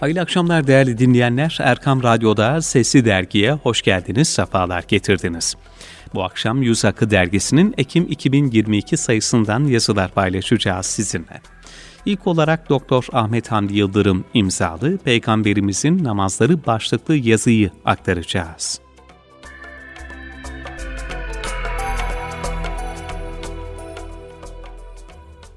Hayırlı akşamlar değerli dinleyenler. Erkam Radyo'da Sesli Dergi'ye hoş geldiniz, sefalar getirdiniz. Bu akşam Yüz Akı Dergisi'nin Ekim 2022 sayısından yazılar paylaşacağız sizinle. İlk olarak Doktor Ahmet Hamdi Yıldırım imzalı Peygamberimizin namazları başlıklı yazıyı aktaracağız.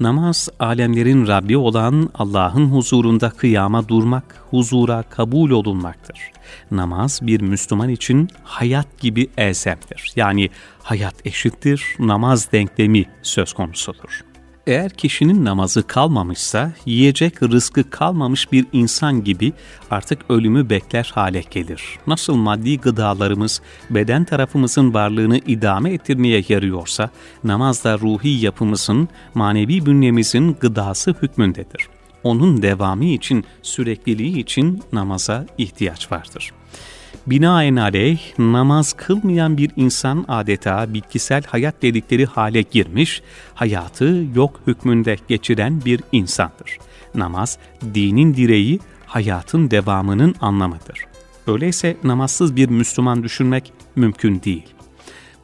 Namaz, alemlerin Rabbi olan Allah'ın huzurunda kıyama durmak, huzura kabul olunmaktır. Namaz bir Müslüman için hayat gibi elzemdir. Yani hayat eşittir, namaz denklemi söz konusudur. Eğer kişinin namazı kalmamışsa, yiyecek rızkı kalmamış bir insan gibi artık ölümü bekler hale gelir. Nasıl maddi gıdalarımız beden tarafımızın varlığını idame ettirmeye yarıyorsa, namaz da ruhi yapımızın, manevi bünyemizin gıdası hükmündedir. Onun devamı için, sürekliliği için namaza ihtiyaç vardır.'' Binaenaleyh namaz kılmayan bir insan adeta bitkisel hayat dedikleri hale girmiş, hayatı yok hükmünde geçiren bir insandır. Namaz, dinin direği, hayatın devamının anlamıdır. Öyleyse namazsız bir Müslüman düşünmek mümkün değil.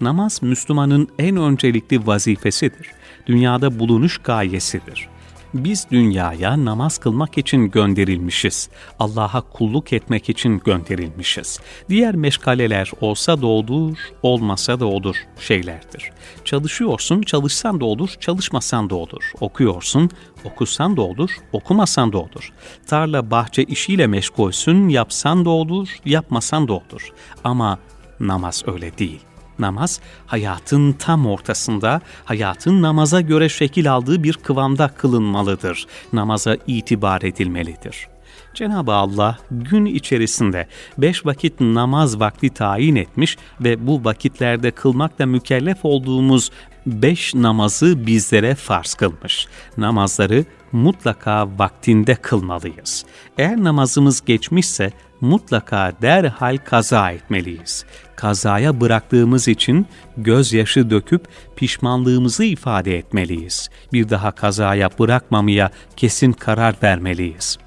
Namaz Müslümanın en öncelikli vazifesidir. Dünyada bulunuş gayesidir. Biz dünyaya namaz kılmak için gönderilmişiz. Allah'a kulluk etmek için gönderilmişiz. Diğer meşgaleler olsa da olur, olmasa da olur şeylerdir. Çalışıyorsun, çalışsan da olur, çalışmasan da olur. Okuyorsun, okusan da olur, okumasan da olur. Tarla bahçe işiyle meşgulsün, yapsan da olur, yapmasan da olur. Ama namaz öyle değil. Namaz hayatın tam ortasında, hayatın namaza göre şekil aldığı bir kıvamda kılınmalıdır. Namaza itibar edilmelidir. Cenab-ı Allah gün içerisinde beş vakit namaz vakti tayin etmiş ve bu vakitlerde kılmakla mükellef olduğumuz beş namazı bizlere farz kılmış. Namazları mutlaka vaktinde kılmalıyız. Eğer namazımız geçmişse mutlaka derhal kaza etmeliyiz. Kazaya bıraktığımız için gözyaşı döküp pişmanlığımızı ifade etmeliyiz. Bir daha kazaya bırakmamaya kesin karar vermeliyiz.''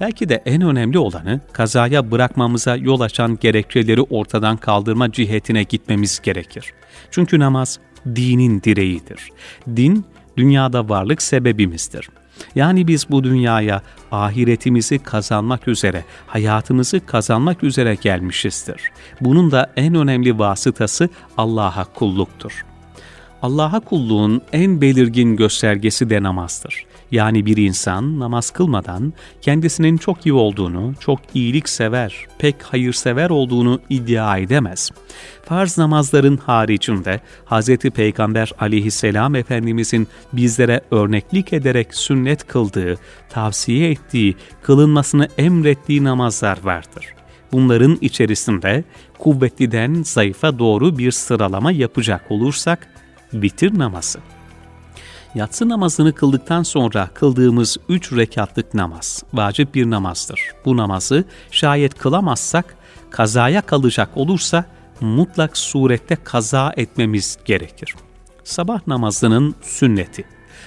Belki de en önemli olanı kazaya bırakmamıza yol açan gerekçeleri ortadan kaldırma cihetine gitmemiz gerekir. Çünkü namaz dinin direğidir. Din dünyada varlık sebebimizdir. Yani biz bu dünyaya ahiretimizi kazanmak üzere, hayatımızı kazanmak üzere gelmişizdir. Bunun da en önemli vasıtası Allah'a kulluktur. Allah'a kulluğun en belirgin göstergesi de namazdır. Yani bir insan namaz kılmadan kendisinin çok iyi olduğunu, çok iyilik sever, pek hayırsever olduğunu iddia edemez. Farz namazların haricinde Hz. Peygamber aleyhisselam Efendimizin bizlere örneklik ederek sünnet kıldığı, tavsiye ettiği, kılınmasını emrettiği namazlar vardır. Bunların içerisinde kuvvetliden zayıfa doğru bir sıralama yapacak olursak, vitir namazı. Yatsı namazını kıldıktan sonra kıldığımız üç rekatlık namaz, vacip bir namazdır. Bu namazı şayet kılamazsak, kazaya kalacak olursa mutlak surette kaza etmemiz gerekir. Sabah namazının sünneti.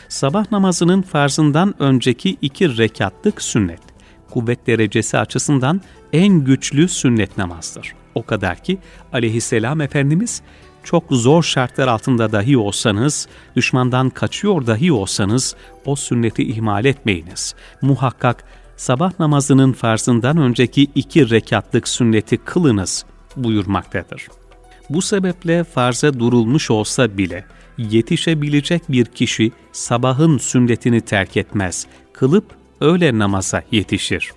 Sabah namazının farzından önceki iki rekatlık sünnet. Kuvvet derecesi açısından en güçlü sünnet namazdır. O kadar ki aleyhisselam Efendimiz çok zor şartlar altında dahi olsanız, düşmandan kaçıyor dahi olsanız o sünneti ihmal etmeyiniz. Muhakkak sabah namazının farzından önceki iki rekatlık sünneti kılınız buyurmaktadır. Bu sebeple farza durulmuş olsa bile yetişebilecek bir kişi sabahın sünnetini terk etmez, kılıp öyle namaza yetişir.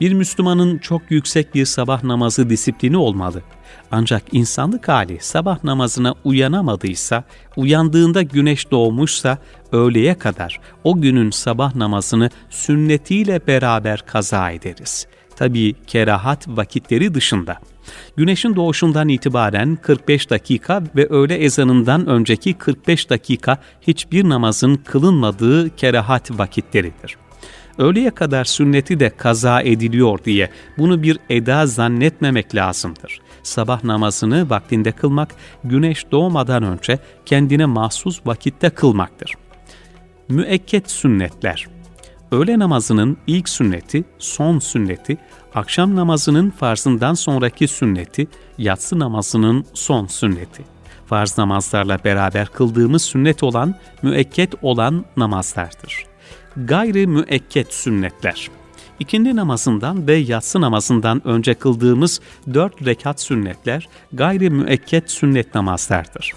Bir Müslümanın çok yüksek bir sabah namazı disiplini olmalı. Ancak insanlık hali sabah namazına uyanamadıysa, uyandığında güneş doğmuşsa öğleye kadar o günün sabah namazını sünnetiyle beraber kaza ederiz. Tabii kerahat vakitleri dışında. Güneşin doğuşundan itibaren 45 dakika ve öğle ezanından önceki 45 dakika hiçbir namazın kılınmadığı kerahat vakitleridir öğleye kadar sünneti de kaza ediliyor diye bunu bir eda zannetmemek lazımdır. Sabah namazını vaktinde kılmak, güneş doğmadan önce kendine mahsus vakitte kılmaktır. Müekket sünnetler öğle namazının ilk sünneti, son sünneti, akşam namazının farzından sonraki sünneti, yatsı namazının son sünneti. Farz namazlarla beraber kıldığımız sünnet olan, müekket olan namazlardır. Gayri müekket sünnetler. İkindi namazından ve yatsı namazından önce kıldığımız dört rekat sünnetler gayri müekket sünnet namazlardır.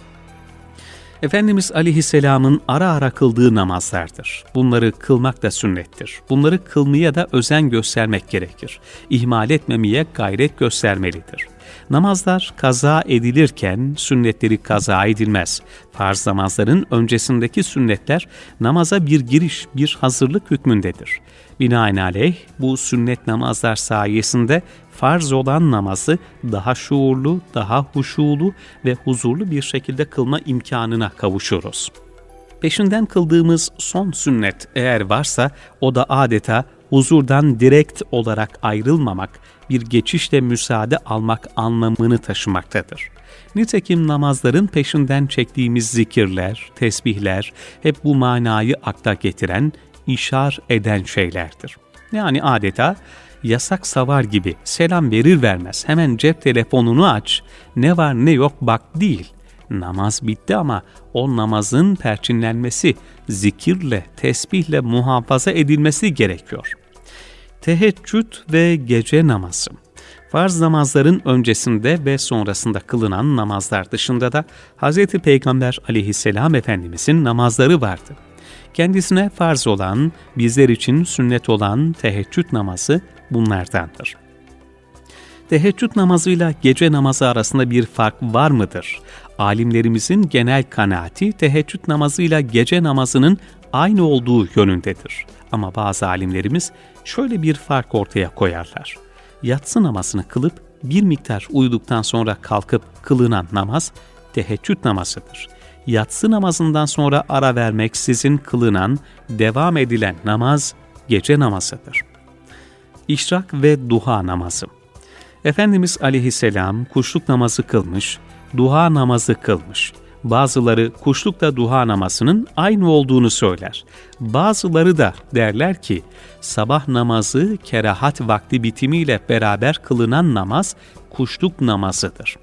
Efendimiz Aleyhisselam'ın ara ara kıldığı namazlardır. Bunları kılmak da sünnettir. Bunları kılmaya da özen göstermek gerekir. İhmal etmemeye gayret göstermelidir. Namazlar kaza edilirken sünnetleri kaza edilmez. Farz namazların öncesindeki sünnetler namaza bir giriş, bir hazırlık hükmündedir. Binaenaleyh bu sünnet namazlar sayesinde farz olan namazı daha şuurlu, daha huşulu ve huzurlu bir şekilde kılma imkanına kavuşuruz. Peşinden kıldığımız son sünnet eğer varsa o da adeta huzurdan direkt olarak ayrılmamak, bir geçişle müsaade almak anlamını taşımaktadır. Nitekim namazların peşinden çektiğimiz zikirler, tesbihler hep bu manayı akla getiren, işar eden şeylerdir. Yani adeta yasak savar gibi selam verir vermez hemen cep telefonunu aç, ne var ne yok bak değil. Namaz bitti ama o namazın perçinlenmesi, zikirle, tesbihle muhafaza edilmesi gerekiyor. Teheccüd ve gece namazı Farz namazların öncesinde ve sonrasında kılınan namazlar dışında da Hz. Peygamber aleyhisselam Efendimizin namazları vardı. Kendisine farz olan, bizler için sünnet olan teheccüd namazı bunlardandır. Teheccüd namazıyla gece namazı arasında bir fark var mıdır? Alimlerimizin genel kanaati teheccüd namazıyla gece namazının aynı olduğu yönündedir. Ama bazı alimlerimiz şöyle bir fark ortaya koyarlar. Yatsı namazını kılıp bir miktar uyuduktan sonra kalkıp kılınan namaz teheccüd namazıdır. Yatsı namazından sonra ara vermeksizin kılınan, devam edilen namaz gece namazıdır. İşrak ve duha namazı Efendimiz aleyhisselam kuşluk namazı kılmış, duha namazı kılmış. Bazıları kuşlukla duha namazının aynı olduğunu söyler. Bazıları da derler ki sabah namazı kerahat vakti bitimiyle beraber kılınan namaz kuşluk namazıdır.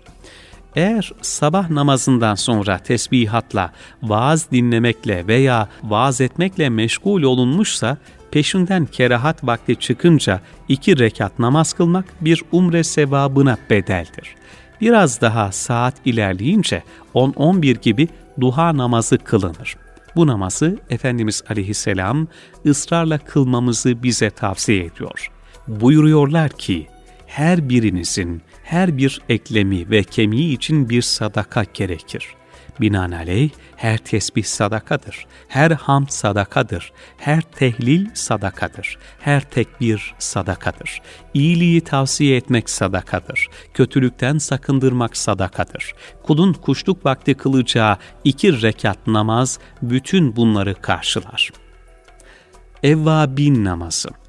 Eğer sabah namazından sonra tesbihatla, vaaz dinlemekle veya vaaz etmekle meşgul olunmuşsa peşinden kerahat vakti çıkınca iki rekat namaz kılmak bir umre sevabına bedeldir. Biraz daha saat ilerleyince 10-11 gibi duha namazı kılınır. Bu namazı Efendimiz aleyhisselam ısrarla kılmamızı bize tavsiye ediyor. Buyuruyorlar ki, her birinizin her bir eklemi ve kemiği için bir sadaka gerekir. Binaenaleyh her tesbih sadakadır, her hamd sadakadır, her tehlil sadakadır, her tekbir sadakadır. İyiliği tavsiye etmek sadakadır, kötülükten sakındırmak sadakadır. Kulun kuşluk vakti kılacağı iki rekat namaz bütün bunları karşılar. Evvabin namazı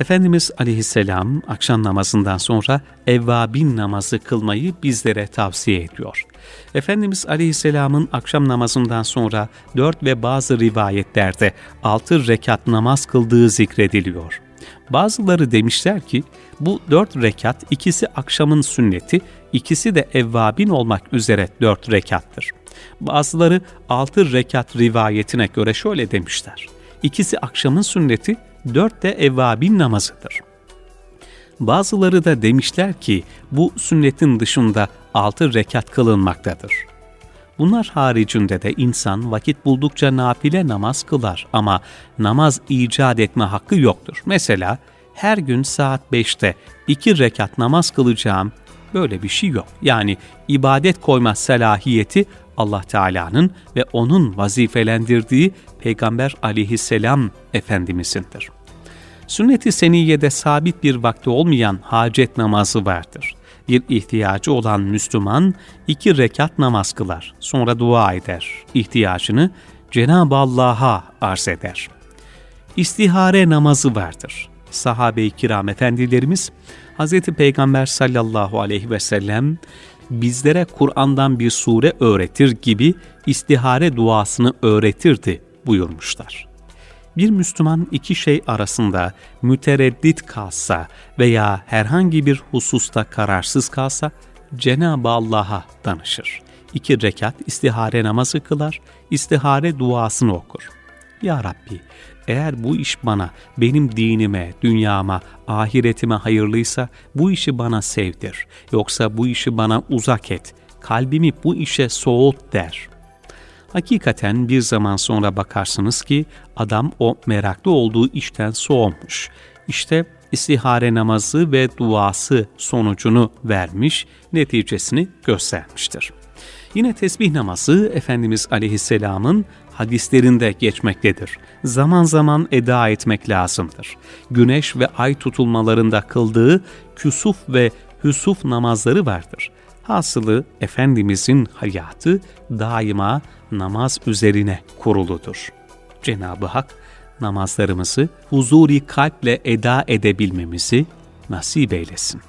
Efendimiz aleyhisselam akşam namazından sonra evvabin namazı kılmayı bizlere tavsiye ediyor. Efendimiz aleyhisselamın akşam namazından sonra dört ve bazı rivayetlerde altı rekat namaz kıldığı zikrediliyor. Bazıları demişler ki bu dört rekat ikisi akşamın sünneti, ikisi de evvabin olmak üzere dört rekattır. Bazıları altı rekat rivayetine göre şöyle demişler. İkisi akşamın sünneti, dört de evvabin namazıdır. Bazıları da demişler ki bu sünnetin dışında altı rekat kılınmaktadır. Bunlar haricinde de insan vakit buldukça nafile namaz kılar ama namaz icat etme hakkı yoktur. Mesela her gün saat 5'te iki rekat namaz kılacağım böyle bir şey yok. Yani ibadet koyma selahiyeti Allah Teala'nın ve onun vazifelendirdiği Peygamber aleyhisselam Efendimiz'indir. Sünnet-i seniyede sabit bir vakti olmayan hacet namazı vardır. Bir ihtiyacı olan Müslüman iki rekat namaz kılar. Sonra dua eder. İhtiyacını Cenab-ı Allah'a arz eder. İstihare namazı vardır. Sahabe-i kiram efendilerimiz Hz. Peygamber sallallahu aleyhi ve sellem bizlere Kur'an'dan bir sure öğretir gibi istihare duasını öğretirdi buyurmuşlar. Bir Müslüman iki şey arasında mütereddit kalsa veya herhangi bir hususta kararsız kalsa Cenab-ı Allah'a danışır. İki rekat istihare namazı kılar, istihare duasını okur. Ya Rabbi, eğer bu iş bana, benim dinime, dünyama, ahiretime hayırlıysa bu işi bana sevdir. Yoksa bu işi bana uzak et. Kalbimi bu işe soğut der. Hakikaten bir zaman sonra bakarsınız ki adam o meraklı olduğu işten soğumuş. İşte istihare namazı ve duası sonucunu vermiş, neticesini göstermiştir. Yine tesbih namazı Efendimiz Aleyhisselam'ın hadislerinde geçmektedir. Zaman zaman eda etmek lazımdır. Güneş ve ay tutulmalarında kıldığı küsuf ve hüsuf namazları vardır. Hasılı Efendimizin hayatı daima namaz üzerine kuruludur. Cenab-ı Hak namazlarımızı huzuri kalple eda edebilmemizi nasip eylesin.